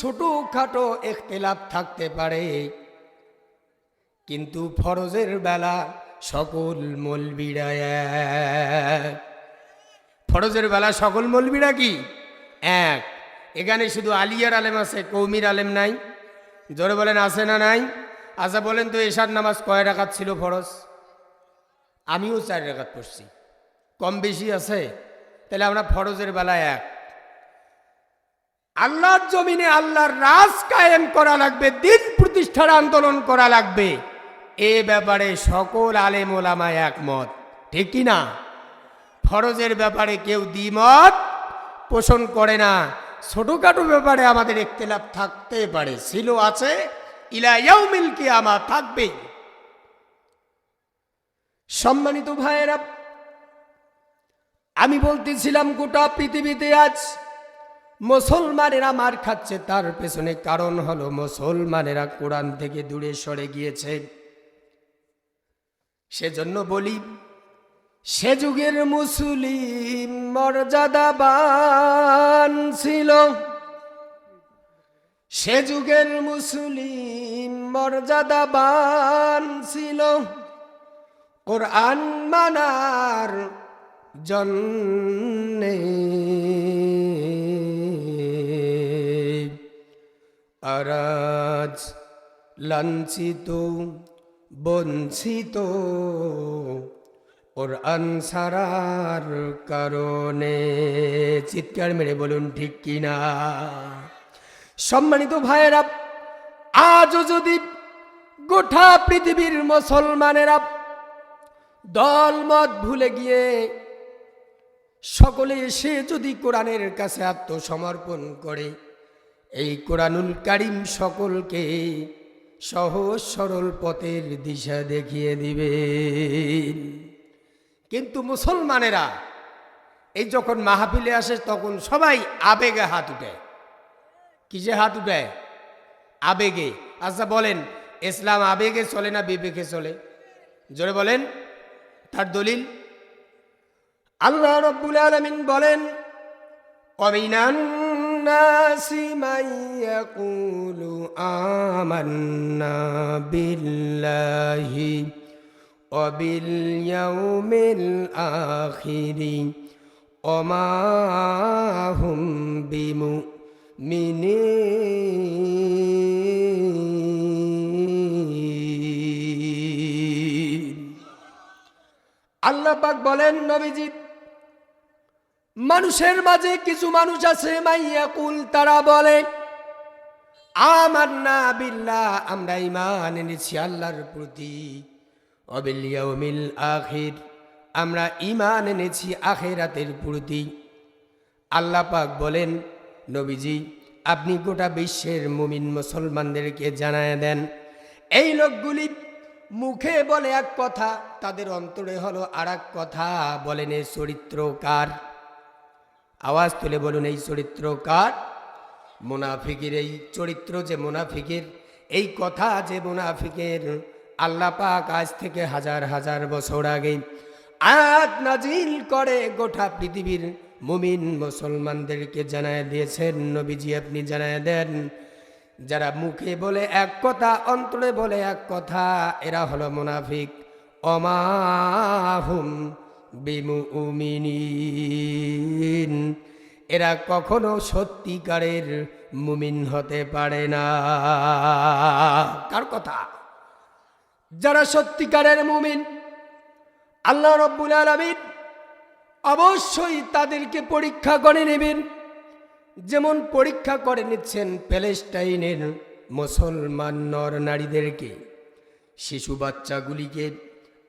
ছোটোখাটো এখতেলাফ থাকতে পারে। কিন্তু ফরজের বেলা সকল মলবিরা ফরজের বেলা সকল মলবিরা কি? এক। এখানে শুধু আলিয়ার আলেম আছে, কৌমির আলেম নাই। জোরে বলেন, আছে না নাই? আচ্ছা বলেন তো, এশার নামাজ কয় রাখাত ছিল ফরজ? আমিও চার রাখাত পড়ছি। কম বেশি আছে? তাহলে আমরা ফরজের বেলা এক। আল্লাহর জমিনে আল্লাহর রাজ কায়েম করা লাগবে, দিন প্রতিষ্ঠার আন্দোলন করা লাগবে। এ ব্যাপারে সকল আলেম ওলামায় একমত, ঠিক না? ফরজের ব্যাপারে কেউ দ্বিমত পোষণ করে না। ছোটোখাটো ব্যাপারে আমাদের একতেলাপ থাকতে পারে, ছিল, আছে ইলাইয়াউমিল কিয়ামা থাকবেই সম্মানিত ভাইয়েরা, আমি বলতেছিলাম গোটা পৃথিবীতে আজ মুসলমানেরা মার খাচ্ছে, তার পেছনে কারণ হলো মুসলমানেরা কোরআন থেকে দূরে সরে গিয়েছে। সেজন্য বলি, সে যুগের মুসলিম মর্যাদাবান ছিল। সে যুগের মুসলিম মর্যাদাবান ছিল। কোরআন মানার জন্যে আরাজ লাঞ্ছিত, বঞ্চিত ওর সারার কারণে চিৎকার মেরে বলুন, ঠিক কিনা সম্মানিত ভাইয়েরা, আজও যদি গোটা পৃথিবীর মুসলমানেরা দলমত ভুলে গিয়ে সকলে এসে যদি কোরআনের কাছে আত্মসমর্পণ করে এই কোরআনুল কারিম সকলকে সহজ সরল পথের দিশা দেখিয়ে দিবে। কিন্তু মুসলমানেরা, এই যখন মাহফিলে আসে, তখন সবাই আবেগে হাত উঠে। কিসে হাত উঠে? আবেগে। আচ্ছা বলেন, ইসলাম আবেগে চলে না বিবেকে চলে? জোরে বলেন, তার দলিল? আল্লাহ রব্বুল আলমিন বলেন অমিনান নাসি মান ইয়াকুলু আমান্না বিল্লাহি وباليوم الآخر وما هم بمؤمنين আল্লাহ পাক বলেন নবীজি মানুষের মাঝে কিছু মানুষ আছে মাইয়াকুল তারা বলে আমার না বিল্লা আমরা ইমান এনেছি আল্লাহর প্রতি। অবিলিয়াউমিল আখির, আমরা ইমান এনেছি আখেরাতের প্রতি। আল্লাহ পাক বলেন, নবীজি, আপনি গোটা বিশ্বের মুমিন মুসলমানদেরকে জানায় দেন। এই লোকগুলি মুখে বলে এক কথা, তাদের অন্তরে হলো আর কথা, বলেন এই চরিত্রকার। আওয়াজ তুলে বলুন, এই চরিত্রকার মুনাফিকের এই চরিত্র যে মুনাফিকের, এই কথা যে মুনাফিকের, আল্লাহ পাক আজ থেকে হাজার হাজার বছর আগে আয়াত নাজিল করে গোটা পৃথিবীর মুমিন মুসলমানদেরকে জানায় দিয়েছেন, নবীজি আপনি জানায় দেন, যারা মুখে বলে এক কথা, অন্তরে বলে এক কথা, এরা হলো মুনাফিক। অমাহুম বিমুমিনিন। এরা কখনো সত্যিকারের মুমিন হতে পারে না। কার কথা? যারা সত্যিকারের মুমিন, আল্লাহ রব্বুল আলমিন অবশ্যই তাদেরকে পরীক্ষা করে নেবেন। যেমন পরীক্ষা করে নিচ্ছেন প্যালেস্টাইনের মুসলমান নর নারীদেরকে, শিশু বাচ্চাগুলিকে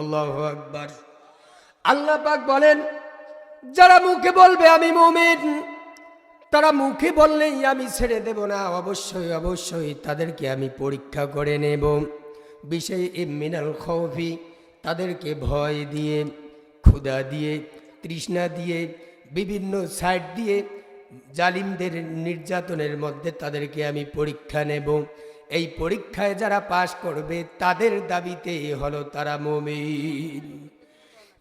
আল্লাহ আকবার। পাক বলেন, যারা মুখে বলবে আমি মুমিন, তারা মুখে বললেই আমি ছেড়ে দেব না। অবশ্যই অবশ্যই তাদেরকে আমি পরীক্ষা করে নেব। বিষয় মিনাল খৌফি, তাদেরকে ভয় দিয়ে, ক্ষুধা দিয়ে, তৃষ্ণা দিয়ে, বিভিন্ন সাইড দিয়ে জালিমদের নির্যাতনের মধ্যে তাদেরকে আমি পরীক্ষা নেব। এই পরীক্ষায় যারা পাশ করবে, তাদের দাবিতে হলো তারা মমিন।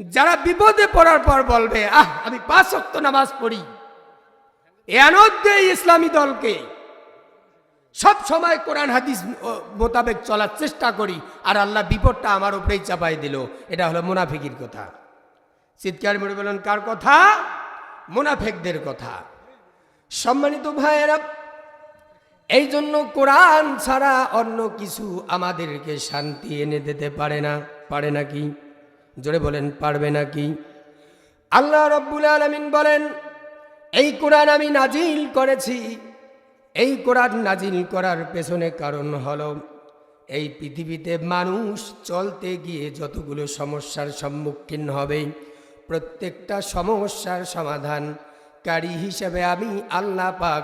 যারা বিপদে পড়ার পর বলবে, আহ, আমি পাঁচ অক্ত নামাজ পড়ি। এ এই ইসলামী দলকে সব সময় কোরআন হাদিস মোতাবেক চলার চেষ্টা করি, আর আল্লাহ বিপদটা আমার উপরেই চাপাই দিল। এটা হলো মুনাফিকির কথা। চিৎকার মেরে বলেন কার কথা? মুনাফেকদের কথা। সম্মানিত ভাইয়েরা এই জন্য কোরআন ছাড়া অন্য কিছু আমাদেরকে শান্তি এনে দিতে পারে না। পারে নাকি জোরে বলেন, পারবে নাকি আল্লাহ রব্বুল আলমিন বলেন, এই কোরআন আমি নাজিল করেছি। এই কোরআন নাজিল করার পেছনে কারণ হলো, এই পৃথিবীতে মানুষ চলতে গিয়ে যতগুলো সমস্যার সম্মুখীন হবে, প্রত্যেকটা সমস্যার সমাধানকারী হিসেবে আমি আল্লাহ পাক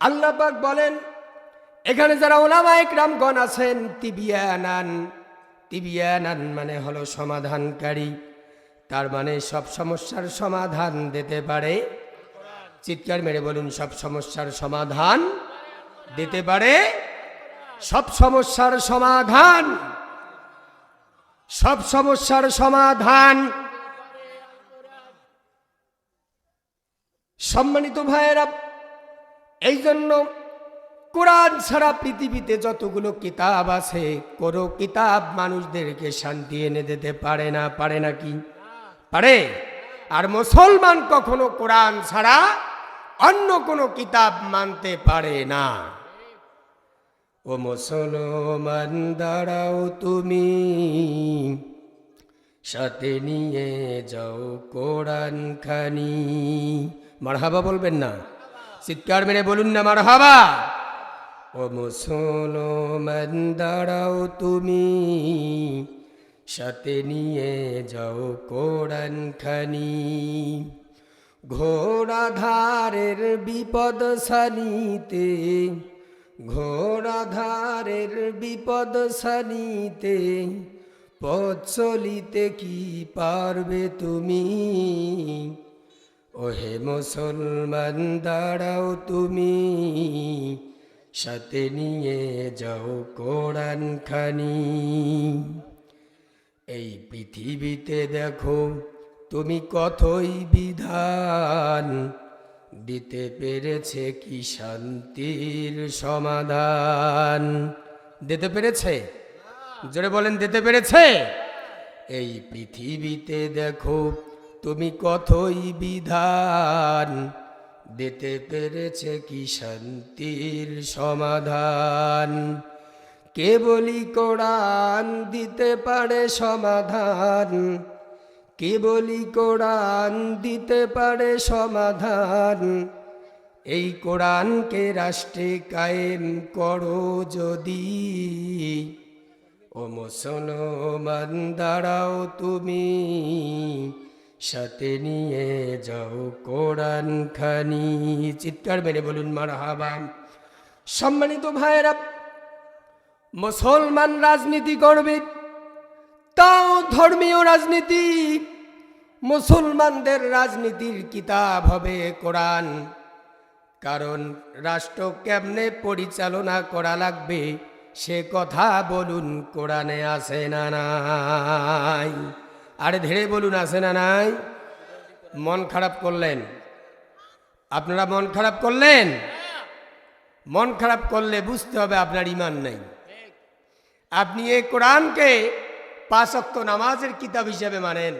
আল্লাহ পাক বলেন, এখানে যারা ওলামা একরামগণ আছেন, তিবিয়ানান তিবিয়ানান মানে হলো সমাধানকারী। তার মানে সব সমস্যার সমাধান দিতে পারে। চিৎকার মেরে বলুন, সব সমস্যার সমাধান দিতে পারে। সব সমস্যার সমাধান, সব সমস্যার সমাধান। সম্মানিত ভাইয়েরা এই জন্য কোরআন ছাড়া পৃথিবীতে যতগুলো কিতাব আছে, কোনো কিতাব মানুষদেরকে শান্তি এনে দিতে পারে না পারে না কি? পারে। আর মুসলমান কখনো কোরআন ছাড়া অন্য কোনো কিতাব মানতে পারে না। ও মুসলমান, দাঁড়াও তুমি। সাথে নিয়ে যাও কোরআন খানি মারহাবা বলবেন না। চিৎকার মেরে বলুন না, মারহাবা। ও মুসলমান, দাঁড়াও তুমি। সাথে নিয়ে যাও কোরআন খানি। ঘোড়াধারের বিপদ সানিতে, ঘোড়াধারের বিপদ সানিতে, পথ চলিতে কি পারবে তুমি? ওহে মুসলমান, দাঁড়াও তুমি। সাথে নিয়ে যাও কোরআন খানি এই পৃথিবীতে দেখো, তুমি কতই বিধান। দিতে পেরেছে কি শান্তির সমাধান। দিতে পেরেছে? জোরে বলেন, দিতে পেরেছে? এই পৃথিবীতে দেখো তুমি কতই বিধান? দিতে পেরেছে কি শান্তির সমাধান? কেবলই কোরআন দিতে পারে সমাধান। কেবলই কোরআন দিতে পারে সমাধান। এই কোরআনকে রাষ্ট্রে কায়েম করো যদি। ও মুসলমান, দাঁড়াও তুমি। সাথে নিয়ে যাও কোরআন খানি। চিৎকার মেরে বলুন মার হাবা সম্মানিত ভাইয়েরা, মুসলমান রাজনীতি করবে, তাও ধর্মীয় রাজনীতি। মুসলমানদের রাজনীতির কিতাব হবে কোরআন। কারণ রাষ্ট্র কেমনে পরিচালনা করা লাগবে, সে কথা বলুন, কোরআনে আসে না নাই? আরে ধীরে বলুন, আছে না নাই? মন খারাপ করলেন। আপনারা মন খারাপ করলেন? মন খারাপ করলে বুঝতে হবে আপনার ইমান নেই। আপনি এই কোরআনকে পাঁচক্ত নামাজের কিতাব হিসেবে মানেন।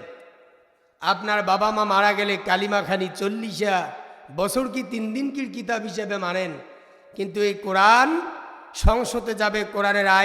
আপনার বাবা মা মারা গেলে কালিমাখানি চল্লিশা বছর কি তিন দিন কি কিতাব হিসেবে মানেন? কিন্তু এই কোরআন সংসদে যাবে, কোরআনের আইন